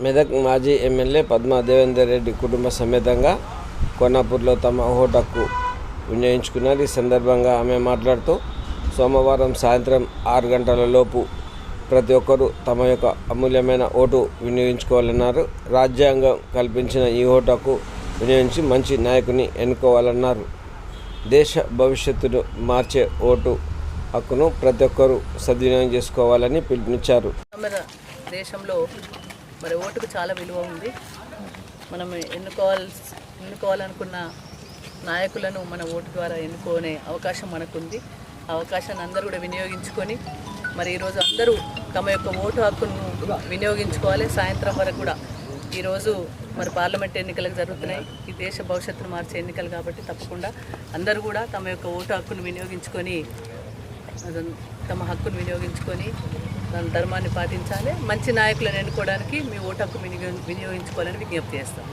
మెదక్ మాజీ ఎమ్మెల్యే పద్మా దేవేందర్ రెడ్డి కుటుంబ సమేతంగా కొన్నాపూర్లో తమ ఓటకు వినియోగించుకున్నారు. ఈ సందర్భంగా ఆమె మాట్లాడుతూ సోమవారం సాయంత్రం ఆరు గంటల లోపు ప్రతి ఒక్కరూ తమ యొక్క అమూల్యమైన ఓటు వినియోగించుకోవాలన్నారు. రాజ్యాంగం కల్పించిన ఈ ఓటుకు వినియోగించి మంచి నాయకుని ఎన్నుకోవాలన్నారు. దేశ భవిష్యత్తును మార్చే ఓటు హక్కును ప్రతి ఒక్కరూ సద్వినియోగం చేసుకోవాలని పిలుపునిచ్చారు. దేశంలో మరి ఓటుకు చాలా విలువ ఉంది. మనం ఎన్నుకోవాల్సి ఎన్నుకోవాలనుకున్న నాయకులను మన ఓటు ద్వారా ఎన్నుకునే అవకాశం మనకుంది. ఆ అవకాశాన్ని అందరూ కూడా వినియోగించుకొని మరి ఈరోజు అందరూ తమ యొక్క ఓటు హక్కును వినియోగించుకోవాలి. సాయంత్రం వరకు కూడా ఈరోజు మరి పార్లమెంట్ ఎన్నికలకు జరుగుతున్నాయి. ఈ దేశ భవిష్యత్తును మార్చే ఎన్నికలు కాబట్టి తప్పకుండా అందరూ కూడా తమ యొక్క ఓటు హక్కును వినియోగించుకొని తమ హక్కును వినియోగించుకొని దాని ధర్మాన్ని పాటించాలి. మంచి నాయకులను ఎన్నుకోవడానికి మీ ఓటు హక్కు వినియోగించుకోవాలని విజ్ఞప్తి చేస్తాము.